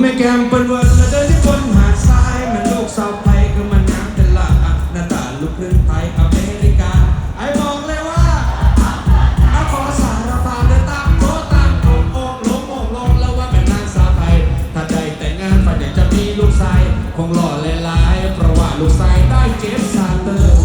ไม่แกมเป็นวันและเดินที่บนหาดทรายมันโลูกสาวไปก็มันน้ำเป็นละอะหน้าตาลูกครึ่งไทยอเมริกา ไอ้บอกเลยว่าอาขอสารภาพเดินตามโตตามตรงองลงองลงแล้วว่าเป็นนางสาวไทย ถ้าใจแต่งงานฝันอยากจะมีลูกชาย คงหล่อเลายเพราะว่าลูกชายได้เจ็บซาเตอร์